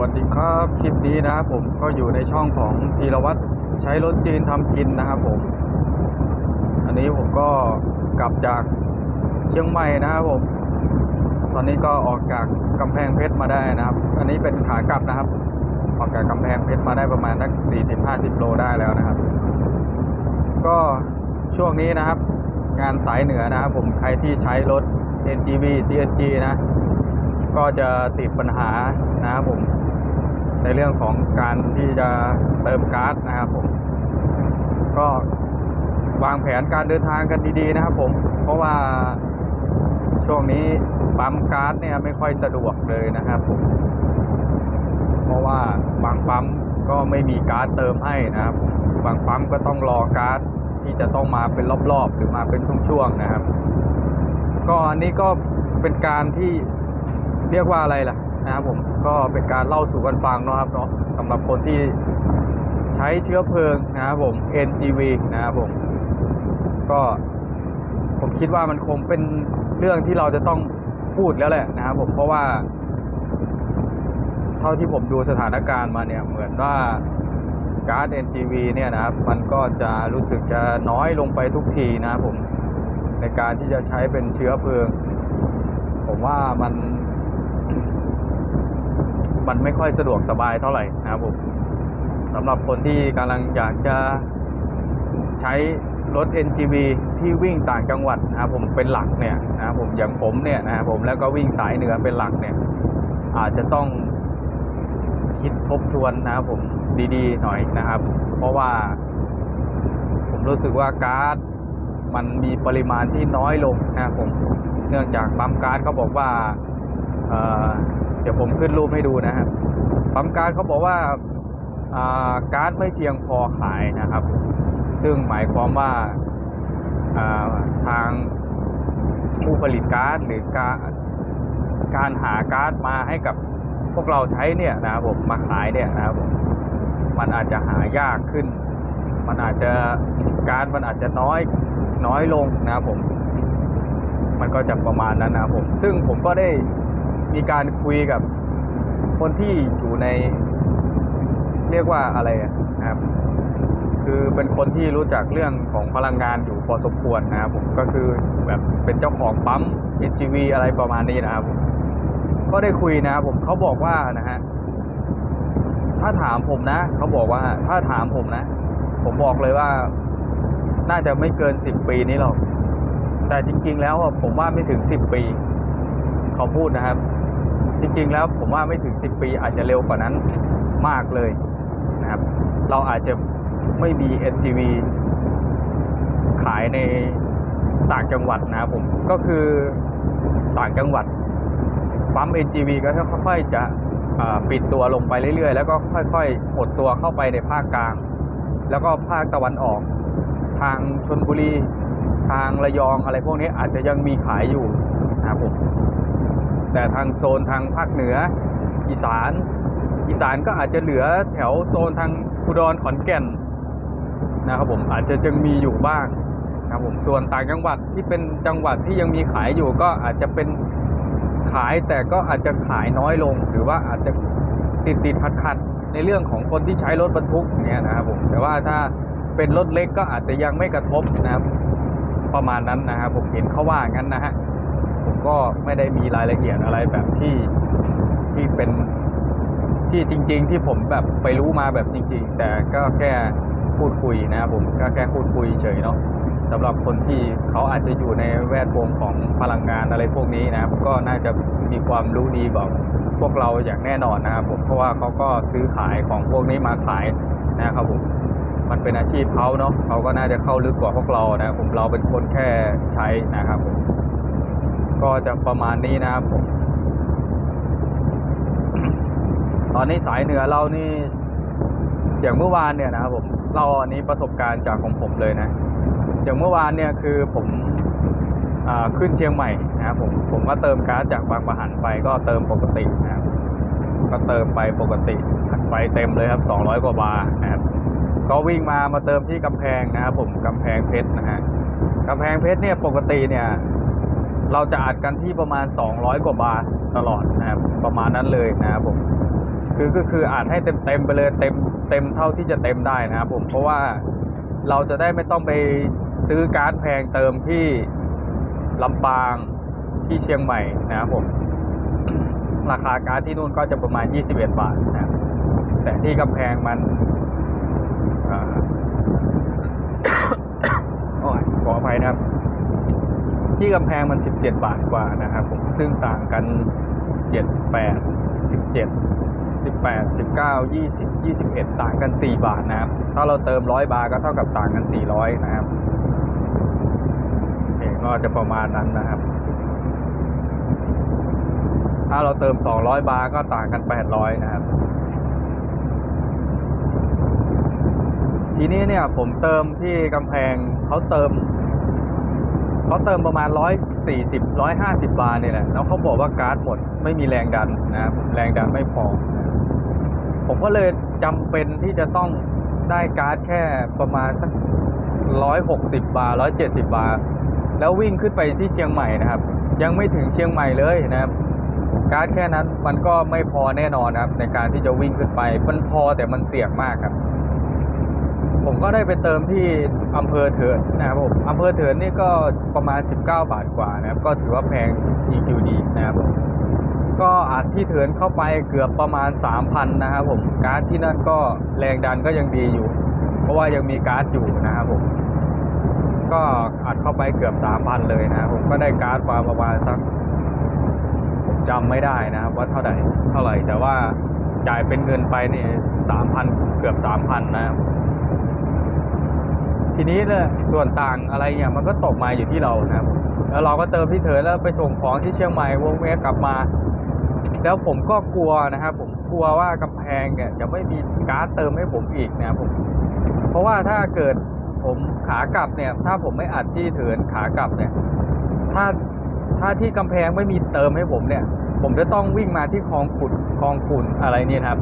วัสดีครับคลิปนี้นะครับผมก็อยู่ในช่องของธีรวัตรใช้รถจีนทำกินนะครับผม อันนี้ผมก็กลับจากเชียงใหม่นะครับผม ตอนนี้ก็ออกจากกำแพงเพชรมาได้นะครับ อันนี้เป็นขากลับนะครับ ออกจากกำแพงเพชรมาได้ประมาณสัก40-50โลได้แล้วนะครับ ก็ช่วงนี้นะครับ งานสายเหนือนะครับผมใครที่ใช้รถ NGV CNG นะก็จะติดปัญหานะครับผม ในเรื่องของการที่จะเติมก๊าซนะครับผม ก็วางแผนการเดินทางกันดีๆนะครับผม เพราะว่าช่วงนี้ปั๊มก๊าซเนี่ยไม่ค่อยสะดวกเลยนะครับผม เพราะว่าบางปั๊มก็ไม่มีก๊าซเติมให้นะครับ บางปั๊มก็ต้องรอก๊าซที่จะต้องมาเป็นรอบๆ หรือมาเป็นช่วงๆนะครับ ก็อันนี้ก็เป็นการที่เรียกว่าอะไรล่ะ นะครับผมก็เป็นการเล่าสู่กันฟังนะครับเนาะสำหรับคนที่ใช้เชื้อเพลิงนะครับผม NGV นะครับผม ก็ผมคิดว่ามันคงเป็นเรื่องที่เราจะต้องพูดแล้วแหละนะครับผมเพราะว่า เท่าที่ผมดูสถานการณ์มาเนี่ยเหมือนว่าก๊าซ NGV เนี่ยนะครับ มันก็จะรู้สึกจะน้อยลงไปทุกทีนะครับผมในการที่จะใช้เป็นเชื้อเพลิง ผมว่ามัน มันไม่ค่อยสะดวกสบายเท่าไหร่นะครับผมสำหรับคนที่กำลังอยากจะใช้รถ NGV ที่วิ่งต่างจังหวัดนะครับผมเป็นหลักเนี่ยนะครับผมอย่างผมเนี่ยนะครับผมแล้วก็วิ่งสายเหนือเป็นหลักเนี่ยอาจจะต้องคิดทบทวนนะครับผมดีๆหน่อยนะครับ เพราะว่าผมรู้สึกว่าก๊าซมันมีปริมาณที่น้อยลงนะครับผมเนื่องจากปั๊มก๊าซเขาบอกว่า เดี๋ยวผมขึ้นรูปให้ดูนะครับปั๊มกาซเขาบอกว่าอ่าก๊าซไม่เพียงพอขายนะครับ ซึ่งหมายความว่าทางผู้ผลิตก๊าซหรือการการหาก๊าซมาให้กับพวกเราใช้เนี่ยนะครับผมมาขายเนี่ยนะครับผมมันอาจจะหายากขึ้น มันอาจจะการมันอาจจะน้อยน้อยลงนะครับผม มันก็จะประมาณนั้นนะครับผม ซึ่งผมก็ได้ มีการคุยกับคนที่อยู่ใน เรียกว่าอะไรอะนะครับ คือเป็นคนที่รู้จักเรื่องของพลังงานอยู่พอสมควรนะครับผมก็คือแบบเป็นเจ้าของปั๊ม NGV อะไรประมาณนี้นะครับผมก็ได้คุยนะครับผมเขาบอกว่านะฮะถ้าถามผมนะเขาบอกว่าถ้าถามผมนะ ผมบอกเลยว่าน่าจะไม่เกินสิบปีนี้หรอก แต่จริง ๆ แล้วผมว่าไม่ถึงสิบปี เขาพูดนะครับ จริงๆแล้วผมว่าไม่ถึงสิบปีอาจจะเร็วกว่านั้นมากเลยนะครับ เราอาจจะไม่มี NGV ขายในต่างจังหวัดนะครับผมก็คือต่างจังหวัดปั๊ม NGV ก็ค่อยๆจะปิดตัวลงไปเรื่อยๆ แล้วก็ค่อยๆหดตัวเข้าไปในภาคกลาง แล้วก็ภาคตะวันออก ทางชนบุรี ทางระยองอะไรพวกนี้อาจจะยังมีขายอยู่นะครับผม แต่ทางโซนทางภาคเหนือ อีสาน อีสานก็อาจจะเหลือแถวโซนทางอุดรขอนแก่นนะครับผมอาจจะยังมีอยู่บ้างนะครับผมส่วนต่างจังหวัดที่เป็นจังหวัดที่ยังมีขายอยู่ก็อาจจะเป็นขายแต่ก็อาจจะขายน้อยลง หรือว่าอาจจะติดติดขัดขัดในเรื่องของคนที่ใช้รถบรรทุกเนี่ยนะครับผมแต่ว่าถ้าเป็นรถเล็กก็อาจจะยังไม่กระทบนะครับประมาณนั้นนะครับผมเห็นเขาว่างั้นนะฮะ ผมก็ไม่ได้มีรายละเอียดอะไรแบบที่ที่เป็นที่จริง ๆ ที่ผมแบบไปรู้มาแบบจริง ๆ แต่ก็แค่พูดคุยนะครับผมก็แค่พูดคุยเฉยเนาะสำหรับคนที่เขาอาจจะอยู่ในแวดวงของพลังงานอะไรพวกนี้นะครับก็น่าจะมีความรู้ดีกว่าพวกเราอย่างแน่นอนนะครับผมเพราะว่าเขาก็ซื้อขายของพวกนี้มาขายนะครับผมมันเป็นอาชีพเขาเนาะเขาก็น่าจะเข้าลึกกว่าพวกเรานะผมเราเป็นคนแค่ใช้นะครับผม ก็จะประมาณนี้นะครับผมตอนนี้สายเหนือเรานี่อย่างเมื่อวานเนี่ยนะครับผมเราอันนี้ประสบการณ์จากของผมเลยนะอย่างเมื่อวานเนี่ยคือผมอขึ้นเชียงใหม่นะครับผมผมก็เติมก๊าซจากบางประหันไปก็เติมปกตินะครับก็เติมไปปกติไปเต็มเลยครับ 200 กว่าบาร์นะครับก็วิ่งมามาเติมที่กำแพงนะครับผมกำแพงเพชรนะฮะกำแพงเพชรเนี่ยปกติเนี่ย เราจะอัดกันที่ประมาณ 200 กว่าบาร์ตลอดนะครับประมาณนั้นเลยนะครับผมคือก็คืออาจให้เต็มเต็มๆไปเลยเต็มเต็มเท่าที่จะเต็มได้นะครับผมเพราะว่าเราจะได้ไม่ต้องไปซื้อการ์ดแพงเติมที่ลำปางที่เชียงใหม่นะครับผมราคาการ์ดที่นู่นก็จะประมาณ 21 บาทนะแต่ที่กำแพงมันอ่าโอ้ยขออภัยนะครับ ที่กำแพงมัน 17 บาทกว่านะครับผมซึ่งต่างกัน 78 17 18 19 20 21 ต่างกัน 4 บาทนะครับ ถ้าเราเติม 100 บาทก็เท่ากับต่างกัน 400 นะครับเองก็จะประมาณนั้นนะครับ ถ้าเราเติม 200 บาทก็ต่างกัน 800 นะครับ ทีนี้เนี่ยผมเติมที่กำแพงเขาเติม เขาเติมประมาณ 140 150 บาทเนี่ยแหละ แล้วเขาบอกว่าการ์ดหมดไม่มีแรงดันนะแรงดันไม่พอ ผมก็เลยจำเป็นที่จะต้องได้การ์ดแค่ประมาณสัก 160 บาท170 บาทแล้ววิ่งขึ้นไปที่เชียงใหม่นะครับ ยังไม่ถึงเชียงใหม่เลยนะครับการ์ดแค่นั้นมันก็ไม่พอแน่นอนนะครับในการที่จะวิ่งขึ้นไป มันพอแต่มันเสี่ยงมากครับ ผมก็ได้ไปเติมที่อำเภอเถินนะครับผมอำเภอเถินนี่ก็ประมาณ 19 บาทกว่านะครับ ก็ถือว่าแพงอีกอยู่ดีนะครับผมก็อัดที่เถินเข้าไปเกือบประมาณ 3,000 นะครับผมการ์ดที่นั่นก็แรงดันก็ยังดีอยู่ เพราะว่ายังมีการ์ดอยู่นะครับผมก็อัดเข้าไปเกือบ 3,000 เลยนะครับผมก็ได้การ์ดมาประมาณสักผมจำไม่ได้นะครับว่าเท่าไหร่เท่าไหร่แต่ว่าจ่ายเป็นเงินไปนี่3,000 เกือบ 3,000 นะครับ ทีนี้เนี่ยส่วนต่างอะไรเนี่ยมันก็ตกมาอยู่ที่เรานะครับแล้วเราก็เติมที่เถินแล้วไปส่งของที่เชียงใหม่วงเวกกลับมา แล้วผมก็กลัวนะครับผมกลัวว่ากำแพงเนี่ยจะไม่มีการ์ดเติมให้ผมอีกนะครับผม เพราะว่าถ้าเกิดผมขากลับเนี่ย ถ้าผมไม่อัดที่เถินขากลับเนี่ย ถ้าถ้าที่กำแพงไม่มีเติมให้ผมเนี่ย ผมจะต้องวิ่งมาที่คลองขุดคลองขุนอะไรนี่ครับ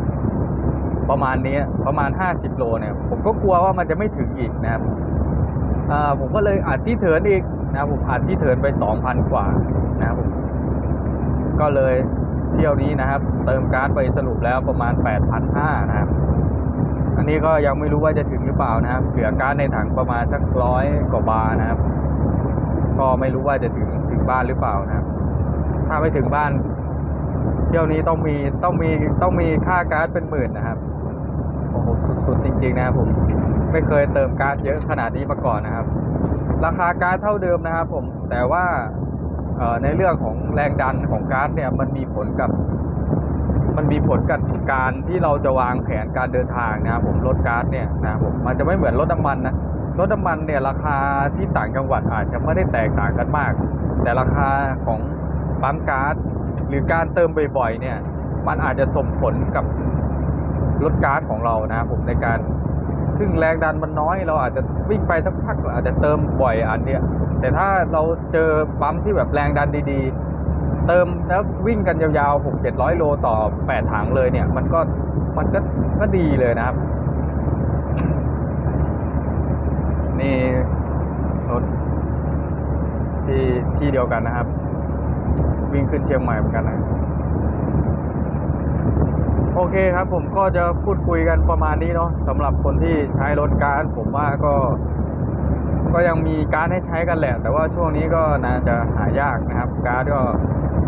ประมาณนี้ประมาณ 50 โลเนี่ยผมก็กลัวว่ามันจะไม่ถึงอีกนะครับผมก็เลยอัดที่เถินอีกนะผมอัดที่เถินไป 2,000 กว่านะครับผมก็เลยเที่ยวนี้นะครับ เติมการ์ดไปสรุปแล้วประมาณ 8,500นะครับ อันนี้ก็ยังไม่รู้ว่าจะถึงหรือเปล่านะครับเหลือการ์ดในถังประมาณสักร้อยกว่าบาร์นะครับ ก็ไม่รู้ว่าจะถึงถึงบ้านหรือเปล่านะครับ ถ้าไม่ถึงบ้าน เที่ยวนี้ต้องมีต้องมีต้องมีค่าการ์ดเป็นหมื่นนะครับ อ้โหสุดๆจริงๆนะครับผมไม่เคยเติมการ์ดเยอะขนาดนี้มาก่อนนะครับ ราคาการ์ดเท่าเดิมนะครับผมแต่ว่าในเรื่องของแรงดันของการ์ดเนี่ยมันมีผลกับ มันมีผลกับการที่เราจะวางแผนการเดินทางนะครับผมรถการ์ดเนี่ยนะครับผมมันจะไม่เหมือนรถน้ำมันนะรถน้ำมันเนี่ยราคาที่ต่างจังหวัดอาจจะไม่ได้แตกต่างกันมาก แต่ราคาของปั๊มการ์ดหรือการเติมบ่อยๆเนี่ยมันอาจจะส่งผลกับ รถการ์ดของเรานะผมในการซึ่งแรงดันมันน้อย เราอาจจะวิ่งไปสักพักอาจจะเติมบ่อยอันเนี้ยแต่ถ้าเราเจอปั๊มที่แบบแรงดันดีๆ เติมแล้ววิ่งกันยาวๆ 6 700 โลต่อ 8 ถังเลยเนี่ย มันก็มันก็ก็ดีเลยนะครับ นี่รถที่ที่เดียวกันนะครับ วิ่งขึ้นเชียงใหม่เหมือนกันนะ โอเคครับผมก็จะพูดคุยกันประมาณนี้เนาะสำหรับคนที่ใช้รถการผมว่าก็ ก็ยังมีการให้ใช้กันแหละ แต่ว่าช่วงนี้ก็น่าจะหายากนะครับการก็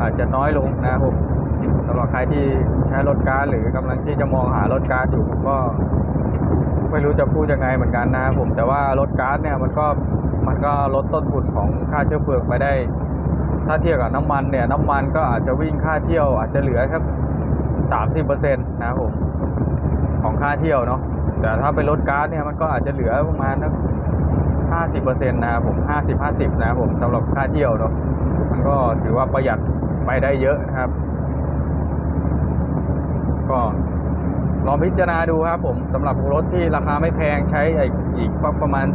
อาจจะน้อยลงนะครับผมสำหรับใครที่ใช้รถการหรือกำลังที่จะมองหารถการอยู่ผมก็ ไม่รู้จะพูดยังไงเหมือนกันนะครับผมแต่ว่ารถการเนี่ยมันก็มันก็ลดต้นทุนของค่าเชื้อเพลิงไปได้ ถ้าเทียบกับน้ำมันเนี่ย น้ำมันก็อาจจะวิ่งค่าเที่ยวอาจจะเหลือแค่ สามสิบเปอร์เซ็นต์นะครับผมของค่าเที่ยวเนาะแต่ถ้าเป็นรถการ์ดเนี่ยมันก็อาจจะเหลือประมาณนักห้าสิบเปอร์เซ็นต์นะครับผมห้าสิบห้าสิบนะครับผมสำหรับค่าเที่ยวเนาะมันก็ถือว่าประหยัดไปได้เยอะนะครับ ก็ลองพิจารณาดูครับผมสำหรับรถที่ราคาไม่แพงใช้อีกประมาณ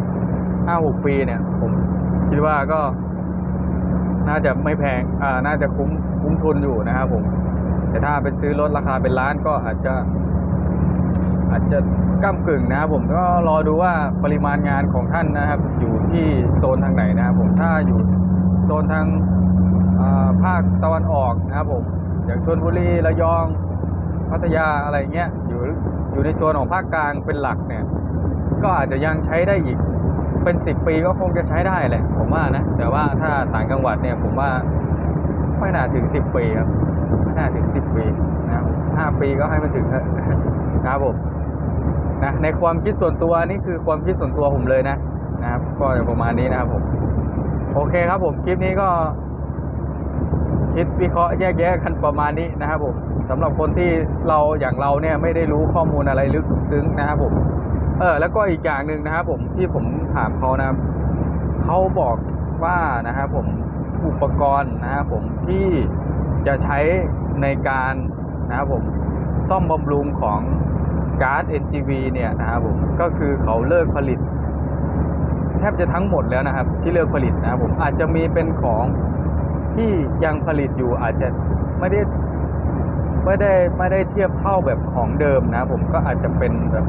ห้าหกปีเนี่ย ผมคิดว่าก็น่าจะไม่แพงอ่าน่าจะคุ้มคุ้มทุนอยู่นะครับผม แต่ถ้าไปซื้อรถราคาเป็นล้านก็อาจจะอาจจะก้ากึ่งนะครับผมก็รอดูว่าปริมาณงานของท่านนะครับ อยู่ที่โซนทางไหนนะครับผมถ้าอยู่โซนทางาภาคตะวันออกนะครับผมอย่างชลบุรีระยองพัพัทยาอะไรเงี้ยอยู่อยู่ในโซนของภาคกลางเป็นหลักเนี่ย ก็อาจจะยังใช้ได้อีกเป็นสิบปีก็คงจะใช้ได้แหละผมว่านะ แต่ว่าถ้าต่างจังหวัดเนี่ยผมว่าไม่น่าถึงสิบปีครับ ไม่น่าถึงสิบปีนะครับห้าปีก็ให้มันถึงนะครับผมนะในความคิดส่วนตัวนี่คือความคิดส่วนตัวผมเลยนะนะครับ ก็จะประมาณนี้นะครับผมโอเคครับผมคลิปนี้ก็คิดวิเคราะห์แยกแยะกันประมาณนี้นะครับผมสำหรับคนที่เราอย่างเราเนี่ยไม่ได้รู้ข้อมูลอะไรลึกซึ้งนะครับผม เออแล้วก็อีกอย่างหนึ่งนะครับผมที่ผมถามเขานะครับเขาบอกว่านะครับผมอุปกรณ์นะครับผมที่ จะใช้ในการนะครับผมซ่อมบำรุงของการ์ด NGV เนี่ยนะครับผมก็คือเขาเลิกผลิต แทบจะทั้งหมดแล้วนะครับ ที่เลิกผลิตนะครับผมอาจจะมีเป็นของที่ยังผลิตอยู่อาจจะไม่ได้ไม่ได้ไม่ได้เทียบเท่าแบบของเดิมนะผมก็อาจจะเป็นแบบ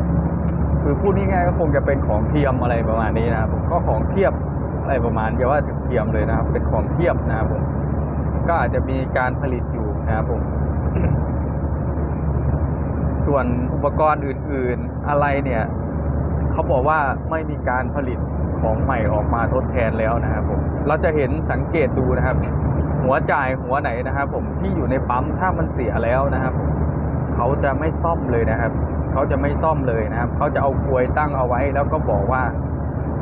คือพูดง่ายๆก็คงจะเป็นของเทียมอะไรประมาณนี้นะครับผมก็ของเทียบอะไรประมาณอย่าว่าถึงเทียมเลยนะครับ เป็นของเทียบนะครับผม ก็อาจจะมีการผลิตอยู่นะครับผม ส่วนอุปกรณ์อื่นๆอะไรเนี่ยเขาบอกว่าไม่มีการผลิตของใหม่ออกมาทดแทนแล้วนะครับผม เราจะเห็นสังเกตดูนะครับ หัวจ่ายหัวไหนนะครับผมที่อยู่ในปั๊มถ้ามันเสียแล้วนะครับ เขาจะไม่ซ่อมเลยนะครับ เขาจะไม่ซ่อมเลยนะครับ เขาจะเอากลวยตั้งเอาไว้ แล้วก็บอกว่า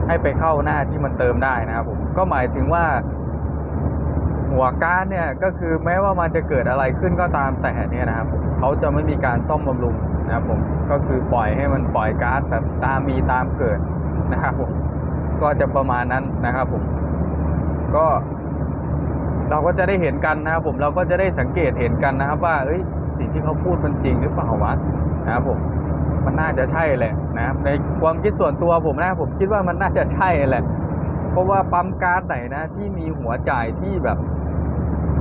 ให้ไปเข้าหน้าที่มันเติมได้นะครับผม ก็หมายถึงว่า หัวการ์ดเนี่ยก็คือแม้ว่ามันจะเกิดอะไรขึ้นก็ตามแต่เนี่ยนะครับเขาจะไม่มีการซ่อมบำรุงนะครับผมก็คือปล่อยให้มันปล่อยก๊าซแบบตามมีตามเกิดนะครับผมก็จะประมาณนั้นนะครับผมก็เราก็จะได้เห็นกันนะครับผมเราก็จะได้สังเกตเห็นกันนะครับ ว่าเอ้ยสิ่งที่เขาพูดมันจริงหรือเปล่าวะนะครับผมมันน่าจะใช่แหละนะครับในความคิดส่วนตัวผมนะผมคิดว่ามันน่าจะใช่แหละ เพราะว่าปั๊มก๊าซไหนนะที่มีหัวจ่ายที่แบบ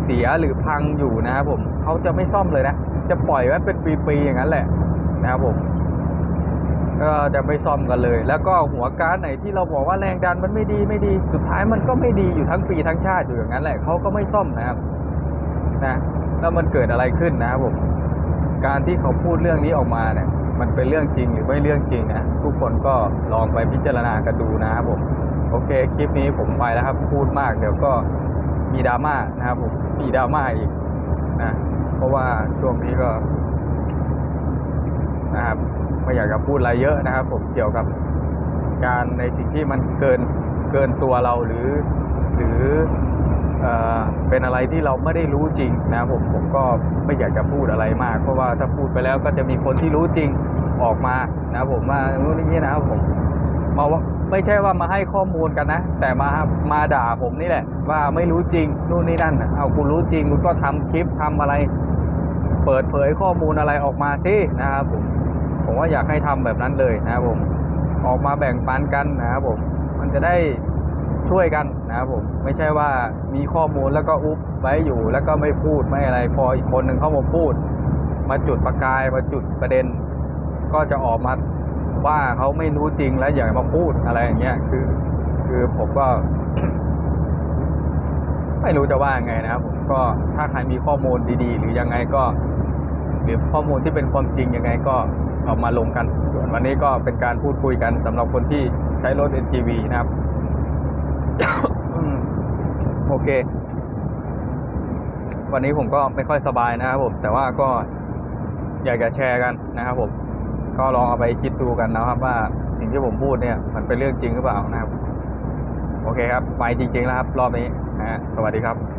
เสียหรือพังอยู่นะครับผมเขาจะไม่ซ่อมเลยนะ จะปล่อยไว้เป็นปีๆอย่างนั้นแหละนะครับผมก็จะไม่ซ่อมกันเลย แล้วก็หัวก๊าซไหนที่เราบอกว่าแรงดันมันไม่ดีไม่ดี สุดท้ายมันก็ไม่ดีอยู่ทั้งปีทั้งชาติอยู่อย่างนั้นแหละเขาก็ไม่ซ่อมนะครับนะแล้วมันเกิดอะไรขึ้นนะครับผมการที่เขาพูดเรื่องนี้ออกมาเนี่ยมันเป็นเรื่องจริงหรือไม่เรื่องจริงนะทุกคนก็ลองไปพิจารณากันดูนะครับผมโอเคคลิปนี้ผมไปแล้วครับพูดมากเดี๋ยวก็ มีดราม่านะครับผมมีดราม่าอีกนะเพราะว่าช่วงนี้ก็นะครับไม่อยากจะพูดอะไรเยอะนะครับ ผมเกี่ยวกับการในสิ่งที่มันเกินเกินตัวเราหรือ หรือเออเป็นอะไรที่เราไม่ได้รู้จริงนะผมผมก็ไม่อยากจะพูดอะไรมาก เพราะว่าถ้าพูดไปแล้วก็จะมีคนที่รู้จริงออกมานะผมว่านู่นนี่นะครับผมมาว่า ไม่ใช่ว่ามาให้ข้อมูลกันนะ แต่มามาด่าผมนี่แหละ ว่าไม่รู้จริงนู่นนี่นั่นเอาคุณรู้จริงคุณก็ทำคลิปทำอะไร เปิดเผยข้อมูลอะไรออกมาสินะครับผมผมว่าอยากให้ทำแบบนั้นเลยนะครับผมออกมาแบ่งปันกันนะครับผมมันจะได้ช่วยกันนะครับผมไม่ใช่ว่ามีข้อมูลแล้วก็อุ๊บไว้อยู่ แล้วก็ไม่พูดไม่อะไร พออีกคนหนึ่งเข้ามาพูด มาจุดประกายมาจุดประเด็น ก็จะออกมา ว่าเขาไม่รู้จริงแล้วอย่ามาพูดอะไรอย่างเงี้ยคือ คือผมก็ ไม่รู้จะว่าไงนะครับผมก็ถ้าใครมีข้อมูลดีๆ หรือยังไงก็ หรือข้อมูลที่เป็นความจริงยังไงก็เอามาลงกันส่วนวันนี้ก็เป็นการพูดคุยกันสำหรับคนที่ใช้รถ NGV นะครับ โอเค วันนี้ผมก็ไม่ค่อยสบายนะครับผม แต่ว่าก็อยากจะแชร์กันนะครับผม ก็ลองเอาไปคิดดูกันนะครับว่าสิ่งที่ผมพูดเนี่ยมันเป็นเรื่องจริงหรือเปล่านะครับ โอเคครับ ไปจริง ๆ แล้วครับ รอบนี้นะฮะสวัสดีครับ